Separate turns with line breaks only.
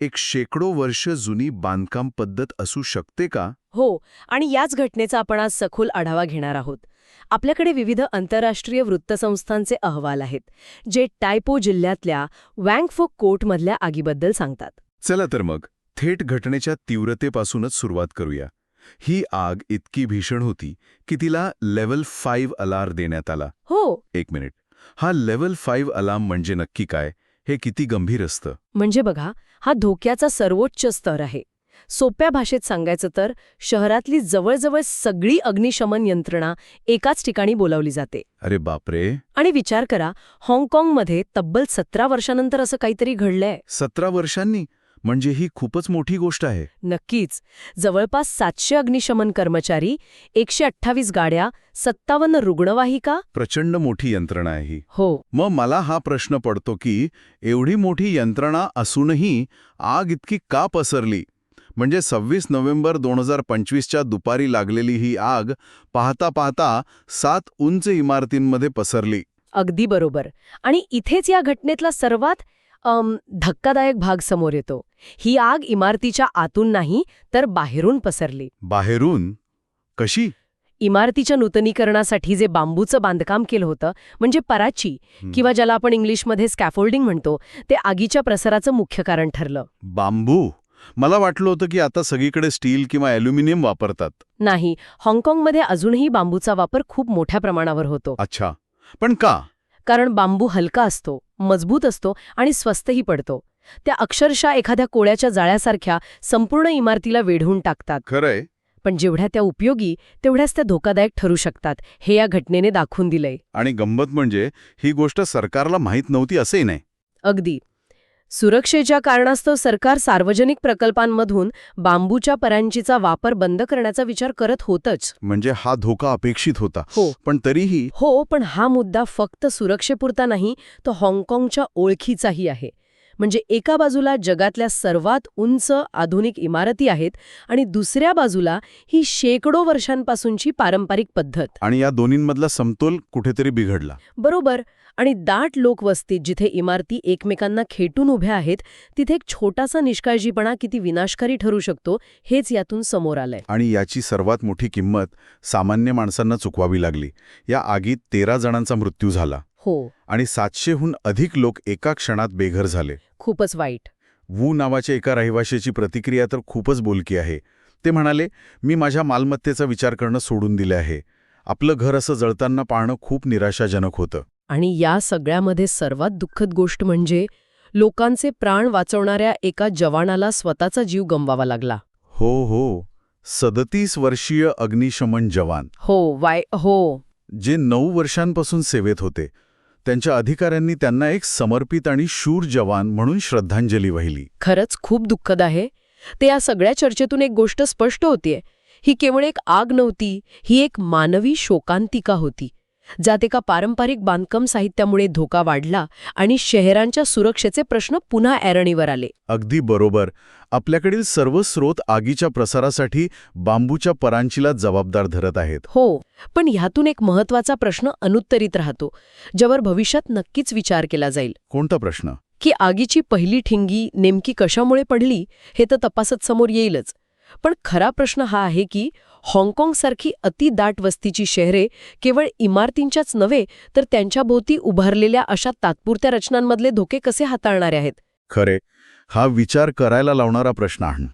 एक शेकडो वर्ष जुनी बांधकाम पद्धत असू शकते का?
हो आणि याच घटनेचा आपण आज सखोल आढावा घेणार आहोत. आपल्याकडे विविध आंतरराष्ट्रीय वृत्तसंस्थांचे अहवाल आहेत जे टायपो जिल्ह्यातल्या वँगफोक कोर्टमधल्या आगीबद्दल सांगतात.
चला तर मग थेट घटनेच्या तीव्रतेपासूनच सुरुवात करूया. ही आग इतकी भीषण होती की तिला लेव्हल फाईव्ह अलार्म देण्यात आला.
हो.
एक मिनिट. हा लेव्हल फाईव्ह अलार्म म्हणजे नक्की काय? हे किती गंभीर असतं.
म्हणजे बघा हा धोक्याचा सर्वोच्च स्तर आहे. सोप्या भाषेत सांगायचं तर शहरातली जवळजवळ सगळी अग्निशमन यंत्रणा एकाच ठिकाणी बोलावली जाते.
अरे बापरे!
आणि विचार करा हाँगकाँगमध्ये तब्बल सतरा वर्षानंतर असं काहीतरी घडलंय.
सतरा वर्षांनी? म्हणजे ही खूपच मोठी गोष्ट आहे.
नक्कीच. जवळपास सातशे अग्निशमन कर्मचारी एकशे अठ्ठावीस गाड्या सत्तावन्न रुग्णवाहिका?
प्रचंड मोठी यंत्रणा आहे ही.
हो.
मग मला हा प्रश्न पडतो की एवढी मोठी यंत्रणा असूनही आग इतकी का पसरली? म्हणजे सव्वीस नोव्हेंबर दोन हजार पंचवीसच्या दुपारी लागलेली ही आग पाहता पाहता सात उंच इमारतींमध्ये पसरली.
अगदी बरोबर. आणि इथेच या घटनेतला सर्वात धक्कादायक भाग समोर येतो. ही आग इमारतीच्या आतून नाही तर बाहेरून पसरली.
बाहेरून? कशी?
इमारतीच्या नूतनीकरणासाठी जे बांबूचं बांधकाम केलं होतं म्हणजे पराची. किंवा ज्याला आपण इंग्लिशमध्ये स्कॅफोल्डिंग म्हणतो ते आगीच्या प्रसाराचं मुख्य कारण ठरलं.
बांबू? मला वाटलं होतं की आता सगळीकडे स्टील किंवा ॲल्युमिनियम वापरतात.
नाही हाँगकाँगमध्ये अजूनही बांबूचा वापर खूप मोठ्या प्रमाणावर होतो.
अच्छा. पण का?
कारण बांबू हलका असतो मजबूत असतो आणि स्वस्तही पडतो. त्या अक्षरशः एखाद्या कोळ्याच्या जाळ्यासारख्या संपूर्ण इमारतीला वेढून टाकतात.
खरंय.
पण जेवढ्या त्या उपयोगी तेवढ्याच त्या धोकादायक ठरू शकतात हे या घटनेने दाखवून दिलंय.
आणि गंमत म्हणजे ही गोष्ट सरकारला माहीत नव्हती असेही नाही.
अगदी. सुरक्षेच्या कारणास्तव सरकार सार्वजनिक प्रकल्पांमधून बांबूच्या परांचीचा वापर बंद करण्याचा विचार करत होतच.
म्हणजे हा धोका अपेक्षित होता.
हो.
पण तरीही
हो पण हा मुद्दा फक्त सुरक्षेपुरता नाही तो हाँगकाँगच्या ओळखीचाही आहे. म्हणजे एका बाजूला जगातल्या सर्वात उंच आधुनिक इमारती आहेत आणि दुसऱ्या बाजूला ही शेकडो वर्षांपासूनची पारंपरिक पद्धत.
आणि या दोन्हींमधला समतोल कुठेतरी बिघडला.
बरोबर. आणि दाट लोकवस्तीत जिथे इमारती एकमेकांना खेटून उभ्या आहेत तिथे एक छोटासा निष्काळजीपणा किती विनाशकारी ठरू शकतो हेच यातून समोर आलंय.
आणि याची सर्वात मोठी किंमत सामान्य माणसांना चुकवावी लागली. या आगीत तेरा जणांचा मृत्यू झाला.
हो.
आणि सातशेहून अधिक लोक एका क्षणात बेघर झाले.
खूपच वाईट.
वू नावाच्या एका रहिवाशाची प्रतिक्रिया तर खूपच बोलकी आहे. ते म्हणाले मी माझ्या मालमत्तेचा विचार करणं सोडून दिले आहे. आपलं घर असं जळताना पाहणं खूप निराशाजनक होतं.
आणि या सगळ्यामध्ये सर्वात दुःखद गोष्ट म्हणजे लोकांचे प्राण वाचवणाऱ्या एका जवानाला स्वतःचा जीव गमवावा लागला.
हो हो. सदतीस वर्षीय अग्निशमन जवान.
हो वाय हो.
जे नऊ वर्षांपासून सेवेत होते. त्यांच्या अधिकाऱ्यांनी त्यांना एक समर्पित आणि शूर जवान म्हणून श्रद्धांजली वाहिली.
खरंच खूप दुःखद आहे. ते या सगळ्या चर्चेतून एक गोष्ट स्पष्ट होतीये. ही केवळ एक आग नव्हती ही एक मानवी शोकांतिका होती. ज्यात एका पारंपरिक बांधकाम साहित्यामुळे धोका वाढला आणि शहरांच्या सुरक्षेचे प्रश्न पुन्हा ऐरणीवर आले.
अगदी बरोबर. आपल्याकडील सर्व स्रोत आगीच्या प्रसारासाठी बांबूच्या परांचीला जबाबदार धरत आहेत.
हो पण ह्यातून एक महत्त्वाचा प्रश्न अनुत्तरित राहतो ज्यावर भविष्यात नक्कीच विचार केला जाईल.
कोणता प्रश्न?
की आगीची पहिली ठिंगी नेमकी कशामुळे पडली हे तर तपासत समोर येईलच. पण खरा प्रश्न हा आहे की हाँगकाँगसारखी अतिदाट वस्तीची शहरे केवळ इमारतींच्याच नव्हे तर त्यांच्याभोवती उभारलेल्या अशा तात्पुरत्या रचनांमधले धोके कसे हाताळणारे आहेत?
खरे हा विचार करायला लावणारा प्रश्न आहे.